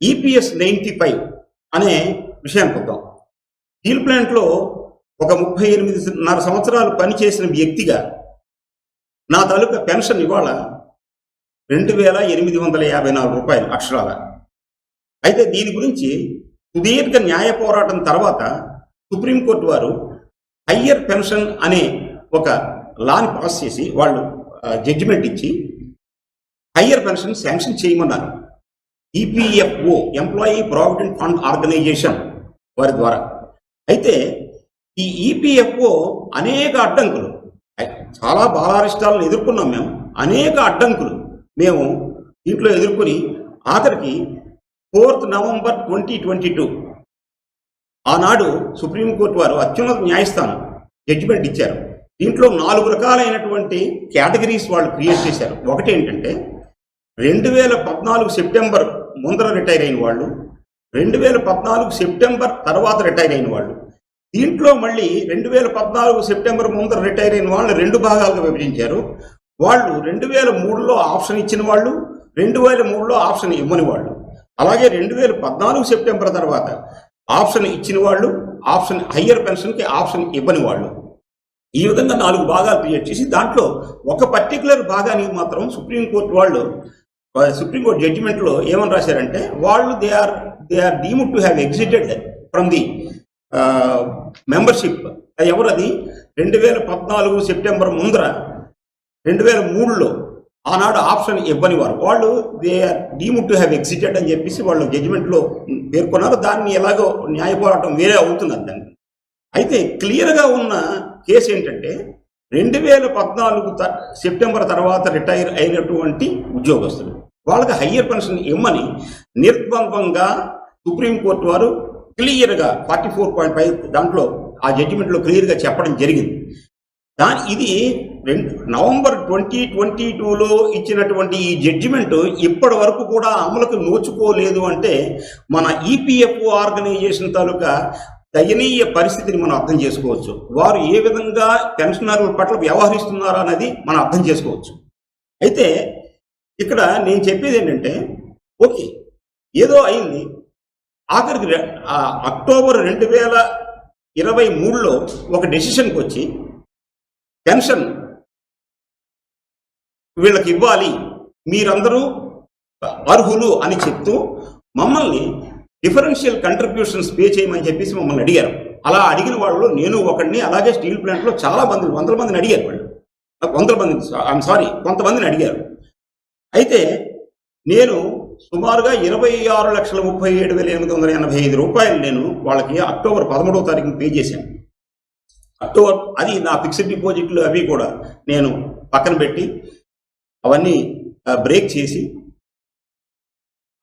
EPS ninety five అనే విషయానికి వద్దాం స్టీల్ ప్లాంట్లో ఒక ముప్పై ఎనిమిదిన్నర సంవత్సరాలు పనిచేసిన వ్యక్తిగా నా తాలూకా పెన్షన్ ఇవాళ రెండు వేల ఎనిమిది వందల యాభై నాలుగు రూపాయలు అక్షరాల. అయితే దీని గురించి సుదీర్ఘ న్యాయ పోరాటం తర్వాత సుప్రీంకోర్టు వారు హయ్యర్ పెన్షన్ అనే ఒక లాని పాస్ చేసి వాళ్ళు జడ్జిమెంట్ ఇచ్చి హయ్యర్ పెన్షన్ శాంక్షన్ చేయమన్నారు. EPFO employee provident fund organisation వారి ద్వారా. అయితే ఈ ఈపీఎఫ్ఓ అనేక అడ్డంకులు. చాలా బాలారిష్టాలను ఎదుర్కొన్నాం మేము. అనేక అడ్డంకులు మేము దీంట్లో ఎదుర్కొని ఆఖరికి fourth November twenty twenty two. ఆనాడు సుప్రీంకోర్టు వారు అత్యున్నత న్యాయస్థానం జడ్జిమెంట్ ఇచ్చారు. దీంట్లో నాలుగు రకాలైనటువంటి కేటగిరీస్ వాళ్ళు క్రియేట్ చేశారు. ఒకటి ఏంటంటే రెండు వేల పద్నాలుగు సెప్టెంబర్ ముందర రిటైర్ అయిన వాళ్ళు రెండు వేల పద్నాలుగు సెప్టెంబర్ తర్వాత రిటైర్ అయిన వాళ్ళు. దీంట్లో మళ్ళీ రెండు వేల పద్నాలుగు సెప్టెంబర్ ముందర రిటైర్ అయిన వాళ్ళు రెండు భాగాలుగా విభజించారు. వాళ్ళు రెండు వేల మూడులో ఆప్షన్ ఇచ్చిన వాళ్ళు రెండు వేల మూడులో ఆప్షన్ ఇవ్వని వాళ్ళు. అలాగే రెండు వేల పద్నాలుగు సెప్టెంబర్ తర్వాత ఆప్షన్ ఇచ్చిన వాళ్ళు ఆప్షన్ హయ్యర్ పెన్షన్కి ఆప్షన్ ఇవ్వని వాళ్ళు. ఈ విధంగా నాలుగు భాగాలు క్రియేట్ చేసి దాంట్లో ఒక పర్టికులర్ భాగానికి మాత్రం సుప్రీంకోర్టు వాళ్ళు సుప్రీంకోర్టు జడ్జిమెంట్లో ఏమని రాశారంటే వాళ్ళు they are they are deemed to have exited from the membership ఎవరు అది? రెండు వేల పద్నాలుగు సెప్టెంబర్ ముందర రెండు వేల మూడులో ఆనాడు ఆప్షన్ ఇవ్వని వారు వాళ్ళు they are deemed to have exited అని చెప్పేసి వాళ్ళు జడ్జిమెంట్లో పేర్కొన్నారు. దాన్ని ఎలాగో న్యాయ పోరాటం వేరే అవుతుంది దాన్ని అయితే క్లియర్గా ఉన్న కేసు ఏంటంటే రెండు వేల పద్నాలుగు త- సెప్టెంబర్ తర్వాత రిటైర్ అయినటువంటి ఉద్యోగస్తులు. వాళ్ళకి హయ్యర్ పెన్షన్ ఇమ్మని నిర్ద్వంద్వంగా సుప్రీంకోర్టు వారు క్లియర్గా ఫార్టీ ఫోర్ పాయింట్ ఫైవ్ దాంట్లో ఆ జడ్జిమెంట్లో క్లియర్గా చెప్పడం జరిగింది. దాని ఇది రెండు నవంబర్ ట్వంటీ ట్వంటీ టూలో ఇచ్చినటువంటి ఈ జడ్జిమెంట్ ఇప్పటి వరకు కూడా అమలుకు నోచుకోలేదు అంటే మన ఈపీఎఫ్ఓ ఆర్గనైజేషన్ తాలూకా దయనీయ పరిస్థితిని మనం అర్థం చేసుకోవచ్చు. వారు ఏ విధంగా పెన్షనర్ల పట్ల వ్యవహరిస్తున్నారు అనేది మనం అర్థం చేసుకోవచ్చు. అయితే ఇక్కడ నేను చెప్పేది ఏంటంటే ఓకే ఏదో అయింది. ఆఖరికి అక్టోబర్ రెండు వేల ఇరవై మూడులో ఒక డెసిషన్కి వచ్చి పెన్షన్ వీళ్ళకి ఇవ్వాలి మీరందరూ అర్హులు అని చెప్తూ మమ్మల్ని డిఫరెన్షియల్ కంట్రిబ్యూషన్స్ పే చేయమని చెప్పేసి మమ్మల్ని అడిగారు. అలా అడిగిన వాళ్ళు నేను ఒకడిని అలాగే స్టీల్ ప్లాంట్లో చాలా మంది వందల మందిని అడిగారు వాళ్ళు. వందల మంది ఐఎమ్ సారీ కొంతమందిని అడిగారు. అయితే నేను సుమారుగా ఇరవై ఆరు లక్షల ముప్పై ఏడు వేల ఎనిమిది వందల ఎనభై ఐదు రూపాయలు నేను వాళ్ళకి అక్టోబర్ పదమూడవ తారీఖున పే చేశాను. అక్టోబర్ అది నా ఫిక్స్డ్ డిపాజిట్లు అవి కూడా నేను పక్కన పెట్టి అవన్నీ బ్రేక్ చేసి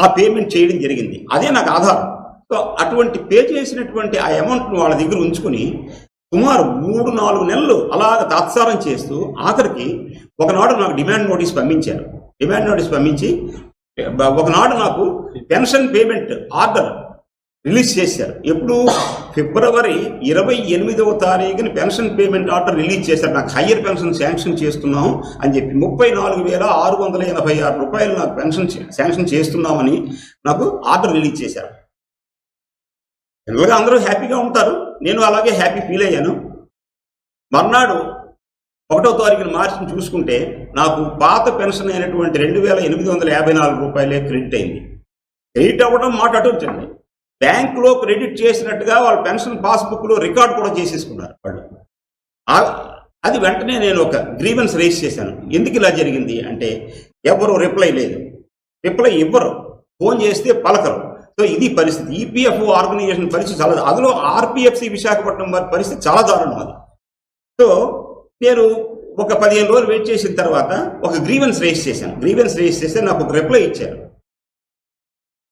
ఆ పేమెంట్ చేయడం జరిగింది. అదే నాకు ఆధారం. సో అటువంటి పే చేసినటువంటి ఆ అమౌంట్ను వాళ్ళ దగ్గర ఉంచుకుని సుమారు మూడు నాలుగు నెలలు అలాగ తాత్సారం చేస్తూ ఆఖరికి ఒకనాడు నాకు డిమాండ్ నోటీస్ పంపించారు. డిమాండ్ నోటీస్ పంపించి ఒకనాడు నాకు పెన్షన్ పేమెంట్ ఆర్డర్ రిలీజ్ చేశారు. ఎప్పుడు ఫిబ్రవరి ఇరవై ఎనిమిదవ తారీఖున పెన్షన్ పేమెంట్ ఆర్డర్ రిలీజ్ చేశారు. నాకు హయ్యర్ పెన్షన్ శాంక్షన్ చేస్తున్నాం అని చెప్పి ముప్పై నాలుగు వేల ఆరు వందల ఎనభై ఆరు రూపాయలు నాకు పెన్షన్ శాంక్షన్ చేస్తున్నామని నాకు ఆర్డర్ రిలీజ్ చేశారు. జనరల్గా అందరూ హ్యాపీగా ఉంటారు. నేను అలాగే హ్యాపీ ఫీల్ అయ్యాను. మర్నాడు ఒకటో తారీఖున మార్చిని చూసుకుంటే నాకు పాత పెన్షన్ అయినటువంటి రెండు వేల ఎనిమిది వందల యాభై నాలుగు రూపాయలే క్రెడిట్ అయింది. క్రెడిట్ అవ్వడం మాట అటుంచండి బ్యాంకులో క్రెడిట్ చేసినట్టుగా వాళ్ళ పెన్షన్ పాస్బుక్లో రికార్డ్ కూడా చేసేసుకున్నారు వాళ్ళు. అది వెంటనే నేను ఒక గ్రీవెన్స్ రేస్ చేశాను. ఎందుకు ఇలా జరిగింది అంటే ఎవరు రిప్లై లేదు. రిప్లై ఇవ్వరు. ఫోన్ చేస్తే పలకరు. సో ఇది పరిస్థితి. ఈపీఎఫ్ఓ ఆర్గనైజేషన్ పరిస్థితి చాలా అందులో ఆర్పిఎఫ్సి విశాఖపట్నం వారి పరిస్థితి చాలా దారుణం అది. సో నేను ఒక పదిహేను రోజులు వెయిట్ చేసిన తర్వాత ఒక గ్రీవెన్స్ రేస్ చేశాను. గ్రీవెన్స్ రేస్ చేస్తే నాకు ఒక రిప్లై ఇచ్చారు.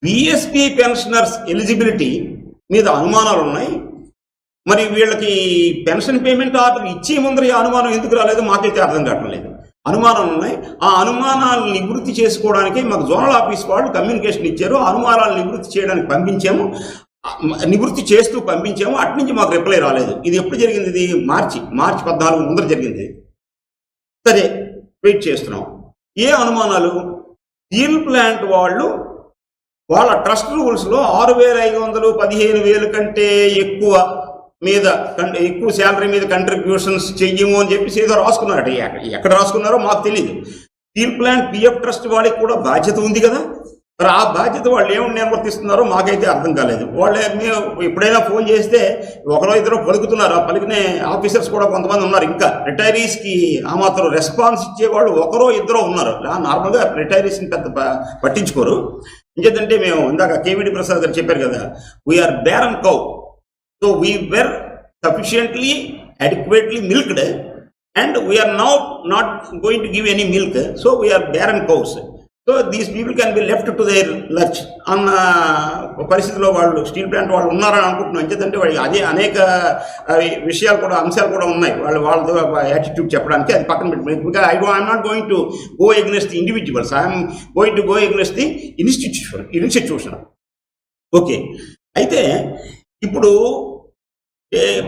బిఎస్పీ పెన్షనర్స్ ఎలిజిబిలిటీ మీద అనుమానాలు ఉన్నాయి. మరి వీళ్ళకి పెన్షన్ పేమెంట్ ఆర్డర్ ఇచ్చే ముందర ఈ అనుమానం ఎందుకు రాలేదు? మాకైతే అర్థం కావటం లేదు. అనుమానాలు ఉన్నాయి. ఆ అనుమానాలను నివృత్తి చేసుకోవడానికి మాకు జోనల్ ఆఫీస్ వాళ్ళు కమ్యూనికేషన్ ఇచ్చారు. అనుమానాలను నివృత్తి చేయడానికి పంపించాము. నివృత్తి చేస్తూ పంపించాము. అట్నుంచి మాకు రిప్లై రాలేదు. ఇది ఎప్పుడు జరిగింది ఇది? మార్చి మార్చి పద్నాలుగు ముందర జరిగింది. సరే వెయిట్ చేస్తున్నాం. ఏ అనుమానాలు? స్టీల్ ప్లాంట్ వాళ్ళు వాళ్ళ ట్రస్ట్ రూల్స్లో ఆరు వేల ఐదు వందలు పదిహేను వేలు కంటే ఎక్కువ మీద ఎక్కువ శాలరీ మీద కంట్రిబ్యూషన్స్ చెయ్యము అని చెప్పేసి ఏదో రాసుకున్నారట. ఎక్కడ రాసుకున్నారో మాకు తెలియదు స్టీల్ ప్లాంట్ పిఎఫ్ ట్రస్ట్ వాళ్ళకి కూడా బాధ్యత ఉంది కదా. మరి ఆ బాధ్యత వాళ్ళు ఏమి నిర్వర్తిస్తున్నారో మాకైతే అర్థం కాలేదు. వాళ్ళు మేము ఎప్పుడైనా ఫోన్ చేస్తే ఒకరో ఇద్దరు పలుకుతున్నారు. ఆ పలికినే ఆఫీసర్స్ కూడా కొంతమంది ఉన్నారు. ఇంకా రిటైరీస్కి ఆ మాత్రం రెస్పాన్స్ ఇచ్చేవాళ్ళు ఒకరో ఇద్దరో ఉన్నారు. నార్మల్గా రిటైరీస్ని పెద్ద పట్టించుకోరు. ఇంకేదంటే మేము ఇందాక కేవీడి ప్రసాద్ గారు చెప్పారు కదా we are barren cow so we were sufficiently adequately milked and we are now not going to give any milk so we are barren cows so these people can be left to their lurch అన్న పరిస్థితిలో వాళ్ళు steel plant వాళ్ళు ఉన్నారని అనుకుంటున్నాం. ఎందుకంటే వాళ్ళకి అదే అనేక విషయాలు కూడా అంశాలు కూడా ఉన్నాయి. వాళ్ళు వాళ్ళ యాటిట్యూడ్ చెప్పడానికి అది పక్కన పెట్టుకుని because I do I'm not going to go against the individuals I'm going to go against the institution institution okay అయితే ఇప్పుడు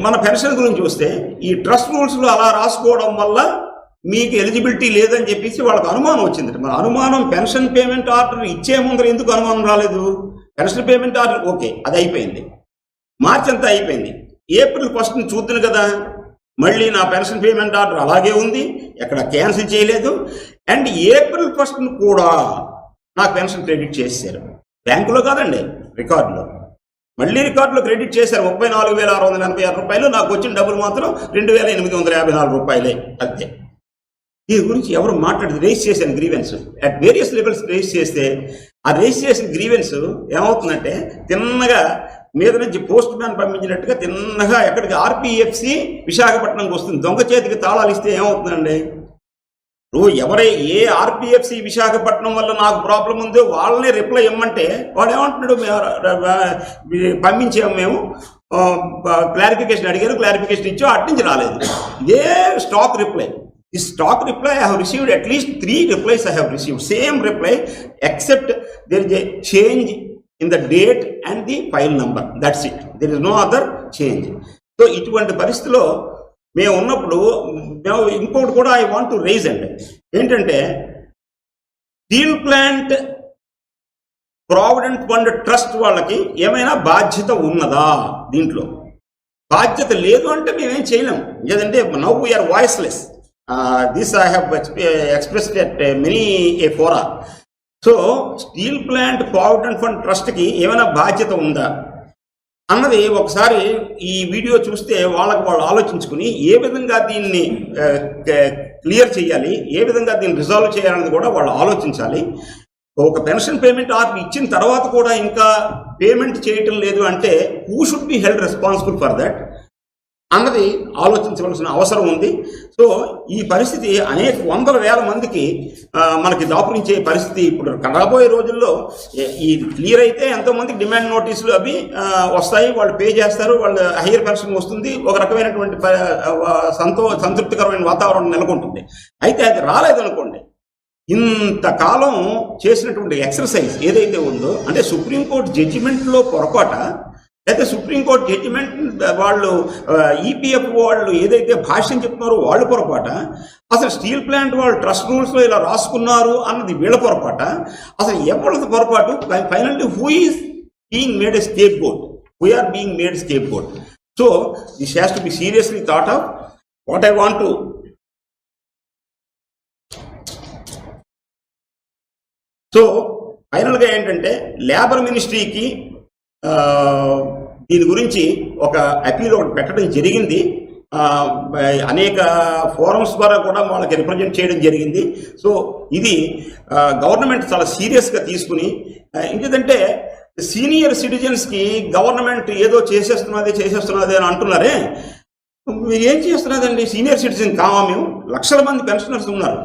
మన పెన్షన్ గురించి చూస్తే ఈ ట్రస్ట్ రూల్స్లో అలా రాసుకోవడం వల్ల మీకు ఎలిజిబిలిటీ లేదని చెప్పేసి వాళ్ళకి అనుమానం వచ్చింది. మరి అనుమానం పెన్షన్ పేమెంట్ ఆర్డర్ ఇచ్చే ముందర ఎందుకు అనుమానం రాలేదు? పెన్షన్ పేమెంట్ ఆర్డర్ ఓకే అది అయిపోయింది. మార్చి అంతా అయిపోయింది. ఏప్రిల్ ఫస్ట్ని చూద్దును కదా. మళ్ళీ నా పెన్షన్ పేమెంట్ ఆర్డర్ అలాగే ఉంది. ఎక్కడ క్యాన్సిల్ చేయలేదు. అండ్ ఏప్రిల్ ఫస్ట్ను కూడా నాకు పెన్షన్ క్రెడిట్ చేశారు బ్యాంకులో కాదండి రికార్డులో. మళ్ళీ రికార్డులో క్రెడిట్ చేశారు. ముప్పై నాలుగు వేల ఆరు వందల ఎనభై ఆరు రూపాయలు. నాకు వచ్చిన డబ్బులు మాత్రం రెండు వేల ఎనిమిది వందల యాభై నాలుగు రూపాయలే. అంతే. దీని గురించి ఎవరు మాట్లాడి రేస్ చేశాను grievance at various levels raise చేస్తే ఆ రేస్ చేసిన గ్రీవెన్స్ ఏమవుతుందంటే తిన్నగా మీద నుంచి పోస్ట్ మ్యాన్ పంపించినట్టుగా తిన్నగా ఎక్కడికి ఆర్పిఎఫ్సి విశాఖపట్నంకి వస్తుంది. దొంగ చేతికి తాళాలు ఇస్తే ఏమవుతుందండి? నువ్వు ఎవరై ఏ ఆర్పిఎఫ్సి విశాఖపట్నం వల్ల నాకు ప్రాబ్లం ఉందో వాళ్ళనే రిప్లై ఇమ్మంటే వాడు ఏమంటున్నాడు మేము పంపించాము మేము. క్లారిఫికేషన్ అడిగారు క్లారిఫికేషన్ ఇచ్చాం అట్నుంచి రాలేదు. ఇదే స్టాక్ రిప్లై ఈ stock reply I have received at least three replies I have received same reply except there is a change in the date and the file number that's it there is no other change so ఇటువంటి పరిస్థితిలో మేము ఉన్నప్పుడు మేము ఇంకోటి కూడా I want to raise అండి ఏంటంటే steel plant provident fund trust వాళ్ళకి ఏమైనా బాధ్యత ఉన్నదా దీంట్లో? బాధ్యత లేదు అంటే మేమేం చేయలేము లేదంటే now we are voiceless this I have expressed at many a fora so steel plant provident fund ట్రస్ట్కి ఏమైనా బాధ్యత ఉందా? అన్నది ఒకసారి ఈ వీడియో చూస్తే వాళ్ళకి వాళ్ళు ఆలోచించుకుని ఏ విధంగా దీన్ని క్లియర్ చేయాలి ఏ విధంగా దీన్ని రిజాల్వ్ చేయాలన్నది కూడా వాళ్ళు ఆలోచించాలి. ఒక పెన్షన్ పేమెంట్ ఆర్డర్ ఇచ్చిన తర్వాత కూడా ఇంకా పేమెంట్ చేయటం లేదు అంటే who should be held responsible for that అన్నది ఆలోచించవలసిన అవసరం ఉంది. సో ఈ పరిస్థితి అనేక వందల వేల మందికి మనకి దాపురించే పరిస్థితి ఇప్పుడు రాబోయే రోజుల్లో ఈ క్లియర్ అయితే ఎంతోమందికి డిమాండ్ నోటీసులు అవి వస్తాయి. వాళ్ళు పే చేస్తారు. వాళ్ళు హయ్యర్ పెన్షన్ వస్తుంది. ఒక రకమైనటువంటి సంతో సంతృప్తికరమైన వాతావరణం నెలకొంటుంది. అయితే అది రాలేదనుకోండి. ఇంతకాలం చేసినటువంటి ఎక్సర్సైజ్ ఏదైతే ఉందో అంటే సుప్రీంకోర్టు జడ్జిమెంట్లో పొరపాట అయితే సుప్రీంకోర్టు జడ్జిమెంట్ వాళ్ళు ఈపీఎఫ్ వాళ్ళు ఏదైతే భాష్యం చెప్తున్నారో వాళ్ళు పొరపాట. అసలు స్టీల్ ప్లాంట్ వాళ్ళు ట్రస్ట్ రూల్స్లో ఇలా రాసుకున్నారు అన్నది వీళ్ళ పొరపాట. అసలు ఎవరిది పొరపాటు? Finally who is being made a state board we are being made state board so this has to be seriously thought of what I want to so ఫైనల్గా ఏంటంటే లేబర్ మినిస్ట్రీకి దీని గురించి ఒక అపీల్ ఒకటి పెట్టడం జరిగింది. అనేక ఫోరమ్స్ ద్వారా కూడా వాళ్ళకి రిప్రజెంట్ చేయడం జరిగింది. సో ఇది గవర్నమెంట్ చాలా సీరియస్గా తీసుకుని ఇంకేదంటే సీనియర్ సిటిజన్స్కి గవర్నమెంట్ ఏదో చేసేస్తున్నది చేసేస్తున్నది అని అంటున్నారే? మీరు ఏం చేస్తున్నదండి? సీనియర్ సిటిజన్ కావా మేము? లక్షల మంది పెన్షనర్స్ ఉన్నారు.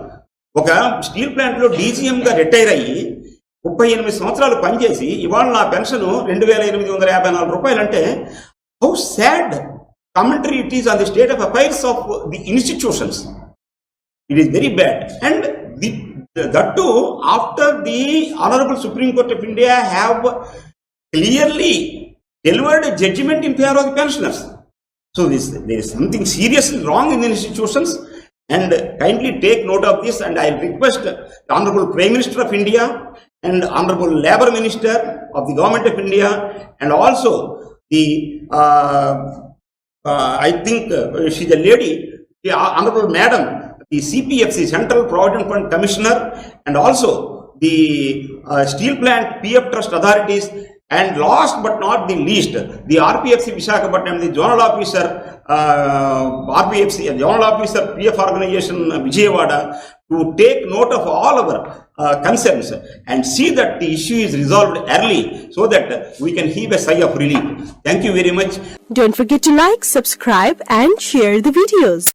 ఒక స్టీల్ ప్లాంట్లో డీజీఎంగా రిటైర్ అయ్యి ముప్పై ఎనిమిది సంవత్సరాలు పనిచేసి ఇవాళ నా పెన్షన్ రెండు వేల ఎనిమిది వందల యాభై నాలుగు రూపాయలు అంటే how sad commentary it is on the state of affairs of the institutions it is very bad and the that after the honourable supreme court of India have clearly delivered judgement in favour of the pensioners so this this something seriously wrong in the institutions and kindly take note of this and I request the Honorable Prime Minister of India and Honorable Labour Minister of the Government of India and also the, uh, uh, I think uh, she's a lady, the Honorable Madam, the CPFC, Central Provident Fund Commissioner and also the uh, Steel Plant PF Trust Authorities and last but not the least, the RPFC Visakhapatnam, the Zonal Officer, uh, RPFC, Zonal Officer PF Organization uh, Vijayawada, to take note of all our uh, concerns and see that the issue is resolved early so that we can heave a sigh of relief. Thank you very much. Don't forget to like, subscribe and share the videos.